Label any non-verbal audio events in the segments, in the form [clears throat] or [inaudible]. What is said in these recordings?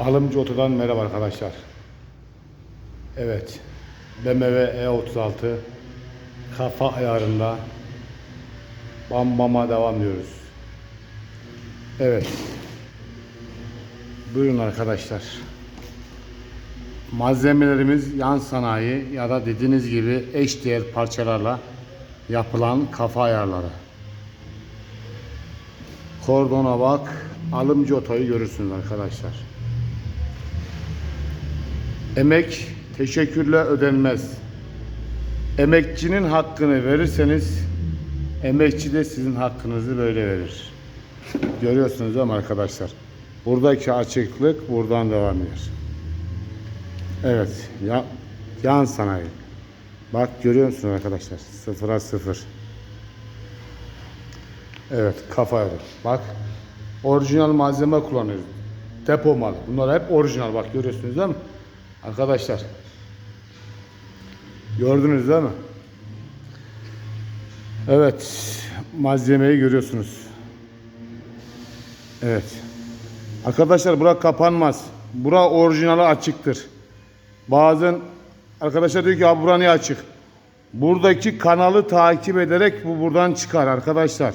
Alımcı Oto'dan merhaba arkadaşlar. Evet. BMW E36 kafa ayarında bam bama devam ediyoruz. Evet. Buyurun arkadaşlar. Malzemelerimiz yan sanayi ya da dediğiniz gibi eşdeğer parçalarla yapılan kafa ayarları. Kordona bak, alımcı otoyu görürsünüz arkadaşlar. Emek teşekkürle ödenmez. Emekçinin hakkını verirseniz emekçi de sizin hakkınızı böyle verir. Görüyorsunuz değil mi arkadaşlar? Buradaki açıklık buradan devam ediyor. Evet, ya, yan sanayi. Bak görüyor musunuz arkadaşlar? Sıfıra sıfır. Evet, kafa yarı. Bak, orijinal malzeme kullanıyoruz. Depo mal. Bunlar hep orijinal. Bak görüyorsunuz değil mi? Arkadaşlar. Gördünüz değil mi? Evet, malzemeyi görüyorsunuz. Evet. Arkadaşlar bura kapanmaz. Bura orijinali açıktır. Bazen arkadaşlar diyor ki abi bura niye açık? Buradaki kanalı takip ederek bu buradan çıkar arkadaşlar.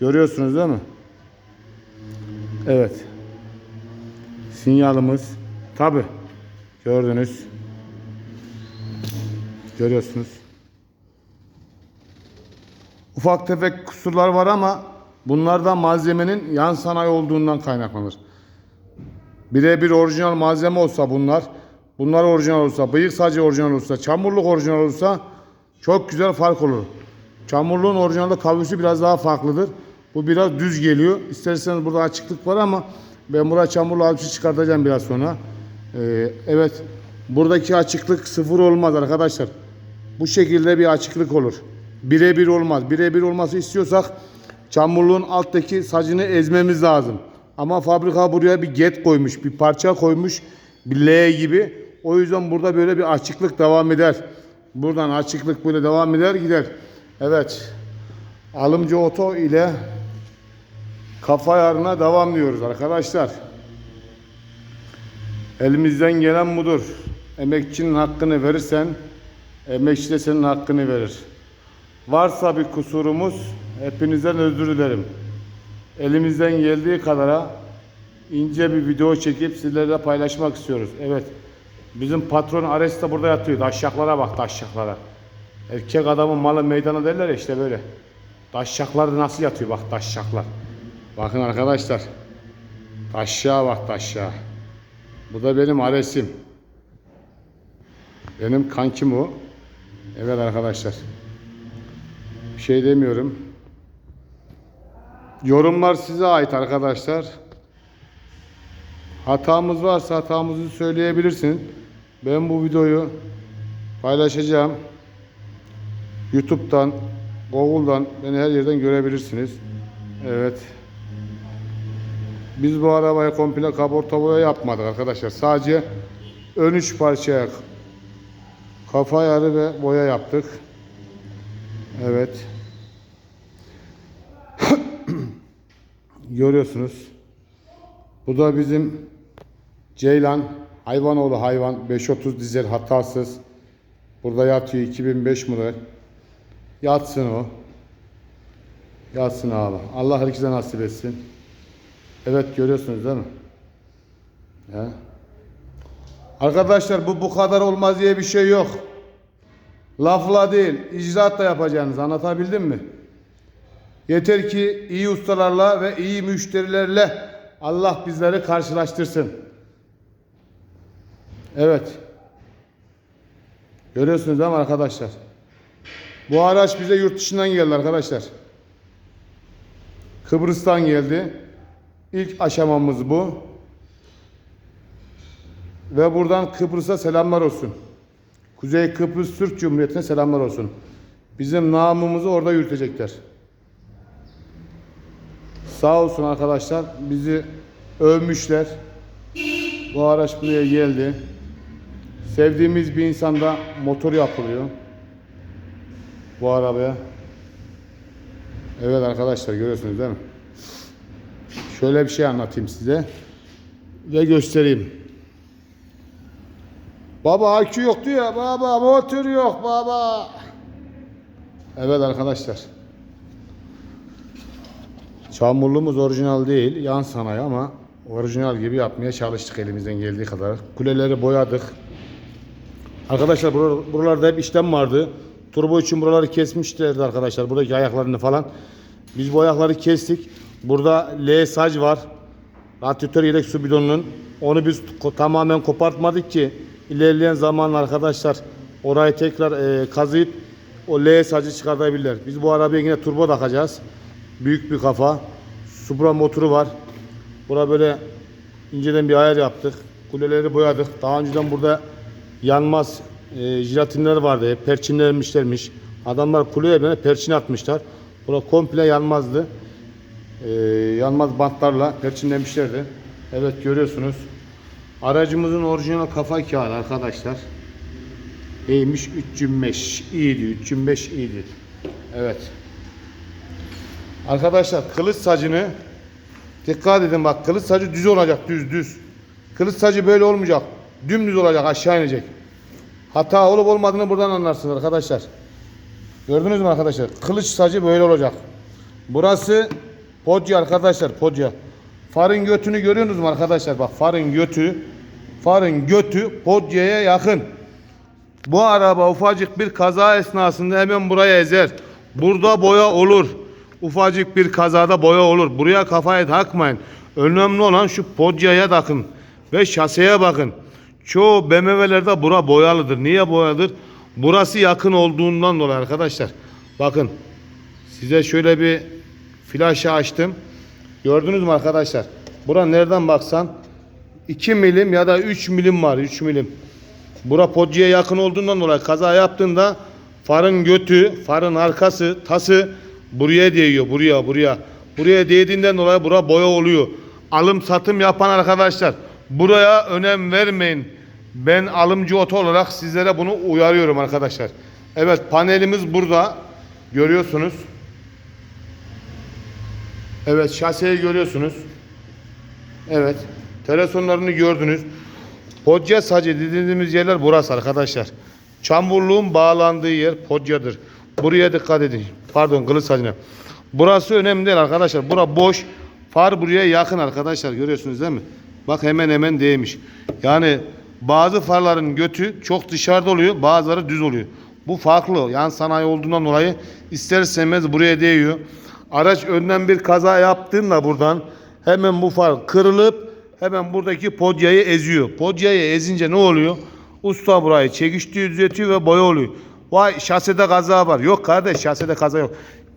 Görüyorsunuz değil mi? Evet. Sinyalimiz tabi gördünüz. Görüyorsunuz. Ufak tefek kusurlar var ama bunlar da malzemenin yan sanayi olduğundan kaynaklanır. Birebir orijinal malzeme olsa bunlar, bunlar orijinal olsa, bıyık sadece orijinal olsa, çamurluk orijinal olsa çok güzel fark olur. Çamurluğun orijinalde kavusu biraz daha farklıdır. Bu biraz düz geliyor. İsterseniz burada açıklık var ama ben buraya çamurlu alçı çıkartacağım biraz sonra. Ee, evet, buradaki açıklık sıfır olmaz arkadaşlar. Bu şekilde bir açıklık olur. Birebir olmaz. Birebir olması istiyorsak çamurluğun alttaki sacını ezmemiz lazım. Ama fabrika buraya bir get koymuş, bir parça koymuş, bir L gibi. O yüzden burada böyle bir açıklık devam eder. Buradan açıklık böyle devam eder gider. Evet. Alımcı oto ile kafa yarına devam diyoruz arkadaşlar. Elimizden gelen budur. Emekçinin hakkını verirsen emekçi de senin hakkını verir. Varsa bir kusurumuz hepinizden özür dilerim. Elimizden geldiği kadara ince bir video çekip sizlerle paylaşmak istiyoruz. Evet. Bizim patron Ares de burada yatıyor. Daşşaklara bak daşşaklara. Erkek adamın malı meydana derler ya işte böyle. Daşşaklar nasıl yatıyor bak daşşaklar. Bakın arkadaşlar. Taşşağa bak taşşağa. Bu da benim Ares'im. Benim kankim o. Evet arkadaşlar. Bir şey demiyorum. Yorumlar size ait arkadaşlar. Hatamız varsa hatamızı söyleyebilirsin. Ben bu videoyu paylaşacağım. YouTube'dan, Google'dan beni her yerden görebilirsiniz. Evet. Biz bu arabaya komple kaporta boya yapmadık arkadaşlar. Sadece ön üç parçaya kafa ayarı ve boya yaptık. Evet. [clears throat] Görüyorsunuz. Bu da bizim Ceylan Hayvanoğlu hayvan 530 dizel hatasız. Burada yatıyor 2005 model. Yatsın o. Yatsın abi. Allah herkese nasip etsin. Evet görüyorsunuz değil mi? Ya. Arkadaşlar bu bu kadar olmaz diye bir şey yok. Lafla değil, icraatla yapacaksınız. Anlatabildim mi? Yeter ki iyi ustalarla ve iyi müşterilerle Allah bizleri karşılaştırsın. Evet. Görüyorsunuz değil mi arkadaşlar? Bu araç bize yurt dışından geldi arkadaşlar. Kıbrıs'tan geldi. İlk aşamamız bu. Ve buradan Kıbrıs'a selamlar olsun. Kuzey Kıbrıs Türk Cumhuriyeti'ne selamlar olsun. Bizim namımızı orada yürütecekler. Sağ olsun arkadaşlar bizi övmüşler. Bu araç buraya geldi. Sevdiğimiz bir insanda motor yapılıyor. Bu arabaya. Evet arkadaşlar görüyorsunuz değil mi? Şöyle bir şey anlatayım size. ve göstereyim. Baba akü yok diyor. Baba motor yok baba. Evet arkadaşlar. Çamurluğumuz orijinal değil. Yan sanayi ama orijinal gibi yapmaya çalıştık elimizden geldiği kadar. Kuleleri boyadık. Arkadaşlar bura- buralarda hep işlem vardı. Turbo için buraları kesmişlerdi arkadaşlar. Buradaki ayaklarını falan. Biz bu ayakları kestik. Burada L sac var. Radyatör yedek su bidonunun. Onu biz tamamen kopartmadık ki ilerleyen zaman arkadaşlar orayı tekrar e, kazıyıp o L sacı çıkartabilirler. Biz bu arabaya yine turbo takacağız. Büyük bir kafa. Supra motoru var. Bura böyle inceden bir ayar yaptık. Kuleleri boyadık. Daha önceden burada yanmaz e, jelatinler vardı. Hep perçinlenmişlermiş. Adamlar kuleye böyle perçin atmışlar. Bura komple yanmazdı. E, yanmaz bantlarla perçinlemişlerdi. Evet görüyorsunuz. Aracımızın orijinal kafa kağıdı arkadaşlar. Neymiş? 305 iyiydi. 305 iyiydi. Evet. Arkadaşlar kılıç sacını dikkat edin bak kılıç sacı düz olacak düz düz. Kılıç sacı böyle olmayacak. Dümdüz olacak aşağı inecek. Hata olup olmadığını buradan anlarsınız arkadaşlar. Gördünüz mü arkadaşlar? Kılıç sacı böyle olacak. Burası podya arkadaşlar podya. Farın götünü görüyorsunuz mu arkadaşlar? Bak farın götü farın götü podyaya yakın. Bu araba ufacık bir kaza esnasında hemen buraya ezer. Burada boya olur. Ufacık bir kazada boya olur. Buraya kafayı takmayın. Önemli olan şu podyaya takın. Ve şaseye bakın. Çoğu BMW'lerde bura boyalıdır. Niye boyalıdır? Burası yakın olduğundan dolayı arkadaşlar. Bakın. Size şöyle bir flaşı açtım. Gördünüz mü arkadaşlar? Bura nereden baksan 2 milim ya da 3 milim var. 3 milim. Bura podyaya yakın olduğundan dolayı kaza yaptığında farın götü, farın arkası, tası buraya değiyor. Buraya, buraya. Buraya değdiğinden dolayı bura boya oluyor. Alım satım yapan arkadaşlar buraya önem vermeyin. Ben alımcı oto olarak sizlere bunu uyarıyorum arkadaşlar. Evet panelimiz burada. Görüyorsunuz. Evet şaseyi görüyorsunuz. Evet. Telefonlarını gördünüz. Podya sacı dediğimiz yerler burası arkadaşlar. Çamurluğun bağlandığı yer podyadır. Buraya dikkat edin. Pardon kılıç sacına. Burası önemli değil arkadaşlar. Bura boş. Far buraya yakın arkadaşlar. Görüyorsunuz değil mi? Bak hemen hemen değmiş. Yani bazı farların götü çok dışarıda oluyor. Bazıları düz oluyor. Bu farklı. Yan sanayi olduğundan dolayı ister istemez buraya değiyor. Araç önden bir kaza yaptığında buradan hemen bu far kırılıp hemen buradaki podyayı eziyor. Podyayı ezince ne oluyor? Usta burayı çekiştiği düzeltiyor ve boya oluyor. Vay şasede kaza var. Yok kardeş şasede kaza yok.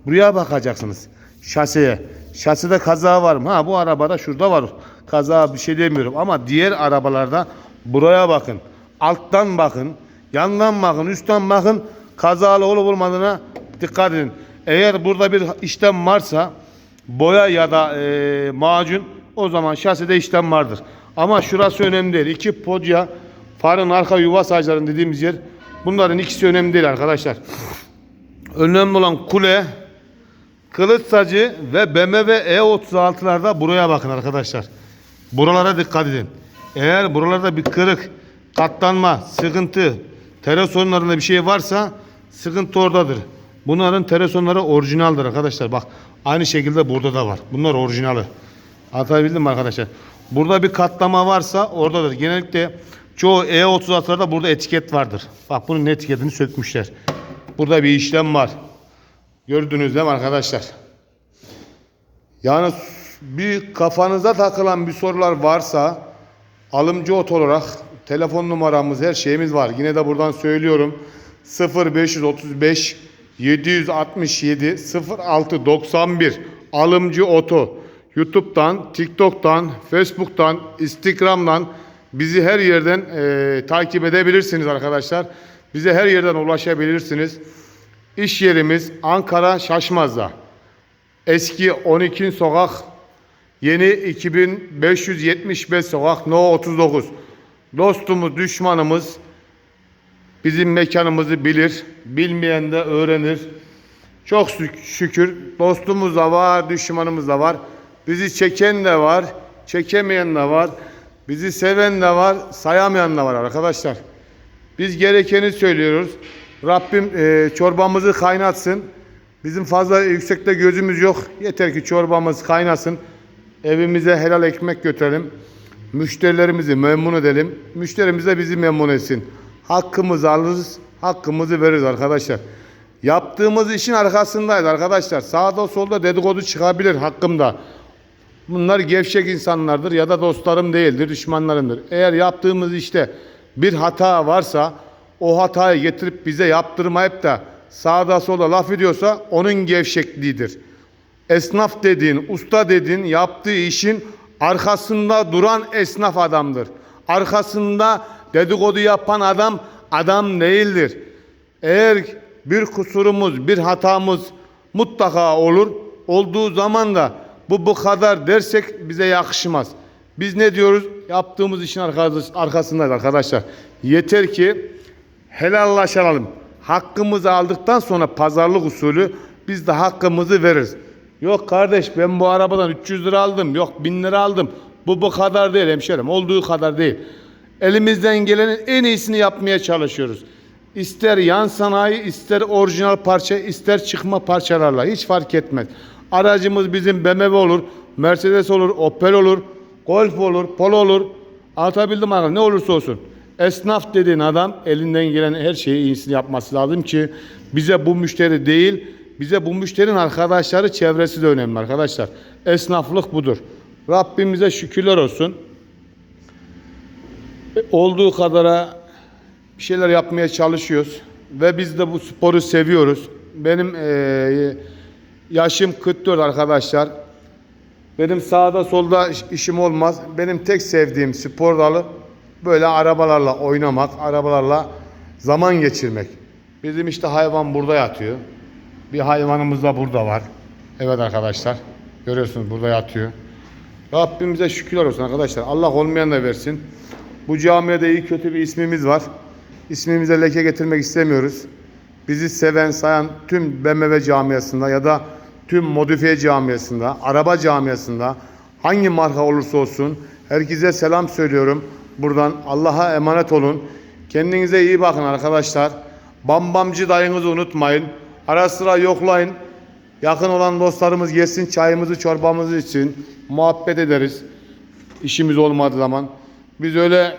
Buraya bakacaksınız. Şaseye. Şasede kaza var mı? Ha bu arabada şurada var. Kaza bir şey demiyorum ama diğer arabalarda buraya bakın. Alttan bakın. Yandan bakın. Üstten bakın. Kazalı olup olmadığına dikkat edin. Eğer burada bir işlem varsa boya ya da e, macun o zaman şaside işlem vardır. Ama şurası önemli değil. İki podya farın arka yuva sacların dediğimiz yer bunların ikisi önemli değil arkadaşlar. Önemli olan kule kılıç sacı ve BMW E36'larda buraya bakın arkadaşlar. Buralara dikkat edin. Eğer buralarda bir kırık, katlanma, sıkıntı, telesonlarında bir şey varsa sıkıntı oradadır. Bunların telesonları orijinaldir arkadaşlar. Bak aynı şekilde burada da var. Bunlar orijinali. Anlatabildim mi arkadaşlar? Burada bir katlama varsa oradadır. Genellikle çoğu E36'larda burada etiket vardır. Bak bunun etiketini sökmüşler. Burada bir işlem var. Gördünüz değil mi arkadaşlar? Yani bir kafanıza takılan bir sorular varsa alımcı ot olarak telefon numaramız her şeyimiz var. Yine de buradan söylüyorum. 0535 767 0691 alımcı oto. YouTube'dan, TikTok'tan, Facebook'tan, Instagram'dan bizi her yerden e, takip edebilirsiniz arkadaşlar. Bize her yerden ulaşabilirsiniz. İş yerimiz Ankara Şaşmaz'da. Eski 12 sokak, yeni 2575 sokak, No 39. Dostumuz, düşmanımız bizim mekanımızı bilir. Bilmeyen de öğrenir. Çok şük- şükür dostumuz da var, düşmanımız da var. Bizi çeken de var, çekemeyen de var. Bizi seven de var, sayamayan da var arkadaşlar. Biz gerekeni söylüyoruz. Rabbim e, çorbamızı kaynatsın. Bizim fazla yüksekte gözümüz yok. Yeter ki çorbamız kaynasın. Evimize helal ekmek götürelim. Müşterilerimizi memnun edelim. Müşterimiz de bizi memnun etsin. Hakkımızı alırız, hakkımızı veririz arkadaşlar. Yaptığımız işin arkasındayız arkadaşlar. Sağda solda dedikodu çıkabilir hakkımda. Bunlar gevşek insanlardır ya da dostlarım değildir, düşmanlarımdır. Eğer yaptığımız işte bir hata varsa o hatayı getirip bize yaptırmayıp da sağda solda laf ediyorsa onun gevşekliğidir. Esnaf dediğin, usta dediğin yaptığı işin arkasında duran esnaf adamdır. Arkasında dedikodu yapan adam adam değildir. Eğer bir kusurumuz, bir hatamız mutlaka olur. Olduğu zaman da bu bu kadar dersek bize yakışmaz. Biz ne diyoruz? Yaptığımız işin arkası- arkasındayız arkadaşlar. Yeter ki helallaşalım. Hakkımızı aldıktan sonra pazarlık usulü biz de hakkımızı veririz. Yok kardeş ben bu arabadan 300 lira aldım. Yok 1000 lira aldım. Bu bu kadar değil hemşerim. Olduğu kadar değil. Elimizden gelenin en iyisini yapmaya çalışıyoruz. İster yan sanayi, ister orijinal parça, ister çıkma parçalarla hiç fark etmez. Aracımız bizim BMW olur, Mercedes olur, Opel olur, Golf olur, Polo olur. Anlatabildim mi? Ne olursa olsun. Esnaf dediğin adam elinden gelen her şeyi iyisini yapması lazım ki bize bu müşteri değil, bize bu müşterinin arkadaşları, çevresi de önemli arkadaşlar. Esnaflık budur. Rabbimize şükürler olsun. Olduğu kadara bir şeyler yapmaya çalışıyoruz ve biz de bu sporu seviyoruz. Benim eee, yaşım 44 arkadaşlar. Benim sağda solda iş- işim olmaz. Benim tek sevdiğim spor dalı böyle arabalarla oynamak, arabalarla zaman geçirmek. Bizim işte hayvan burada yatıyor. Bir hayvanımız da burada var. Evet arkadaşlar. Görüyorsunuz burada yatıyor. Rabbimize şükürler olsun arkadaşlar. Allah olmayan da versin. Bu camiada iyi kötü bir ismimiz var. İsmimize leke getirmek istemiyoruz. Bizi seven, sayan tüm BMW camiasında ya da tüm modifiye camiasında, araba camiasında hangi marka olursa olsun herkese selam söylüyorum. Buradan Allah'a emanet olun. Kendinize iyi bakın arkadaşlar. Bambamcı dayınızı unutmayın. Ara sıra yoklayın. Yakın olan dostlarımız gelsin çayımızı çorbamızı için muhabbet ederiz. İşimiz olmadığı zaman. Biz öyle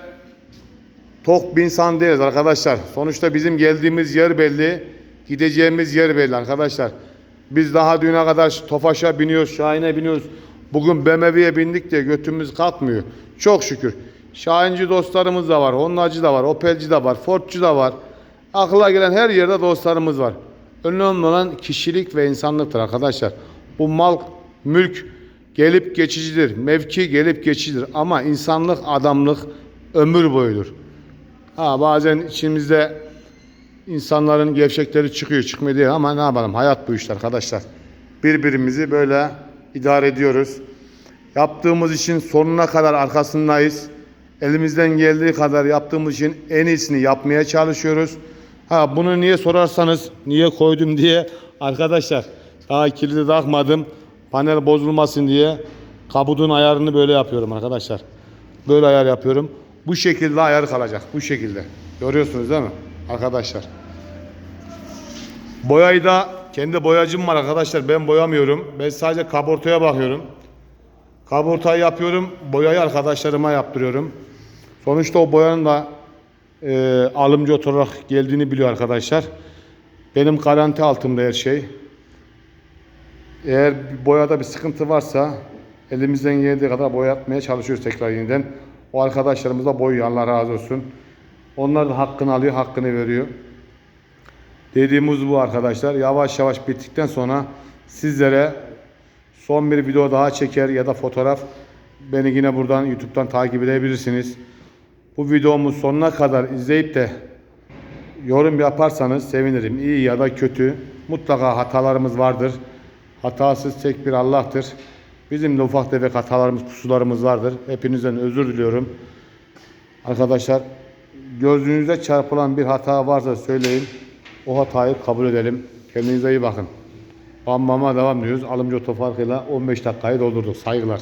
tok bir insan değiliz arkadaşlar. Sonuçta bizim geldiğimiz yer belli, gideceğimiz yer belli arkadaşlar. Biz daha düne kadar Tofaş'a biniyoruz, Şahin'e biniyoruz. Bugün BMW'ye bindik diye götümüz kalkmıyor. Çok şükür. Şahinci dostlarımız da var, Honda'cı da var, Opel'ci de var, Ford'cu da var. Akla gelen her yerde dostlarımız var. Önemli olan kişilik ve insanlıktır arkadaşlar. Bu mal, mülk gelip geçicidir. Mevki gelip geçicidir. Ama insanlık, adamlık ömür boyudur. Ha bazen içimizde insanların gevşekleri çıkıyor, çıkmıyor değil ama ne yapalım? Hayat bu işte arkadaşlar. Birbirimizi böyle idare ediyoruz. Yaptığımız işin sonuna kadar arkasındayız. Elimizden geldiği kadar yaptığımız işin en iyisini yapmaya çalışıyoruz. Ha bunu niye sorarsanız niye koydum diye arkadaşlar daha kilidi takmadım. Panel bozulmasın diye kabudun ayarını böyle yapıyorum arkadaşlar. Böyle ayar yapıyorum. Bu şekilde ayar kalacak. Bu şekilde. Görüyorsunuz değil mi? Arkadaşlar. Boyayı da kendi boyacım var arkadaşlar. Ben boyamıyorum. Ben sadece kabortaya bakıyorum. Kabortayı yapıyorum. Boyayı arkadaşlarıma yaptırıyorum. Sonuçta o boyanın da e, alımcı olarak geldiğini biliyor arkadaşlar. Benim garanti altımda her şey. Eğer boyada bir sıkıntı varsa elimizden geldiği kadar boyatmaya çalışıyoruz tekrar yeniden. O arkadaşlarımız da boyuyor Allah razı olsun. Onlar da hakkını alıyor, hakkını veriyor. Dediğimiz bu arkadaşlar. Yavaş yavaş bittikten sonra sizlere son bir video daha çeker ya da fotoğraf beni yine buradan YouTube'dan takip edebilirsiniz. Bu videomu sonuna kadar izleyip de yorum yaparsanız sevinirim. İyi ya da kötü. Mutlaka hatalarımız vardır. Hatasız tek bir Allah'tır. Bizim de ufak tefek hatalarımız, kusurlarımız vardır. Hepinizden özür diliyorum. Arkadaşlar gözünüze çarpılan bir hata varsa söyleyin. O hatayı kabul edelim. Kendinize iyi bakın. Bam bama devam diyoruz. Alımcı otofarkıyla 15 dakikayı doldurduk. Saygılar.